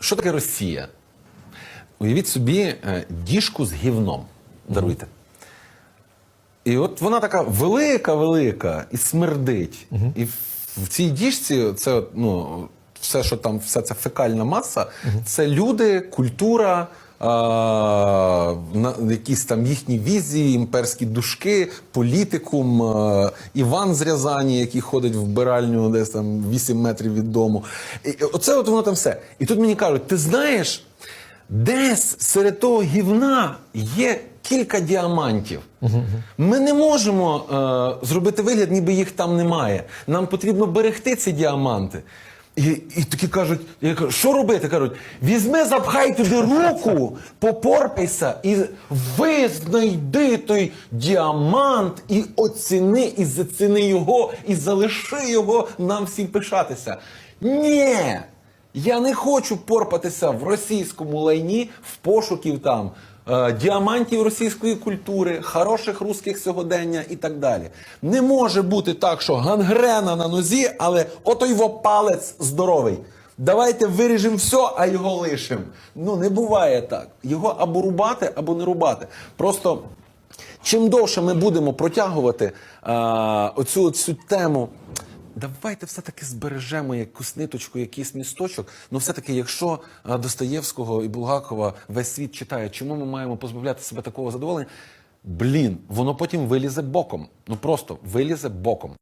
що таке Росія? Уявіть собі е, діжку з гівном. Даруйте. І от вона така велика, велика і смердить. І в, цій діжці це ну, все, що там, вся ця фекальна маса, це люди, культура. На, якісь там їхні візії, імперські душки, політикум, Іван з Рязані, який ходить в вбиральню десь там 8 метрів від дому. І, оце от воно там все. І тут мені кажуть: ти знаєш, Десь серед того гівна є кілька діамантів. Ми не можемо е, зробити вигляд, ніби їх там немає. Нам потрібно берегти ці діаманти. І, і такі кажуть, я кажу, що робити? Кажуть, візьми, запхай туди руку, попорпайся і визнайди той діамант і оціни, і заціни його, і залиши його нам всім пишатися. Ні! Я не хочу порпатися в російському лайні в пошуків там е, діамантів російської культури, хороших русських сьогодення і так далі. Не може бути так, що гангрена на нозі, але ото його палець здоровий. Давайте виріжемо все, а його лишимо. Ну не буває так. Його або рубати, або не рубати. Просто чим довше ми будемо протягувати а, оцю, оцю тему. Давайте все-таки збережемо якусь ниточку, якийсь місточок. Ну, все-таки, якщо Достоєвського і Булгакова весь світ читає, чому ми маємо позбавляти себе такого задоволення? Блін, воно потім вилізе боком. Ну просто вилізе боком.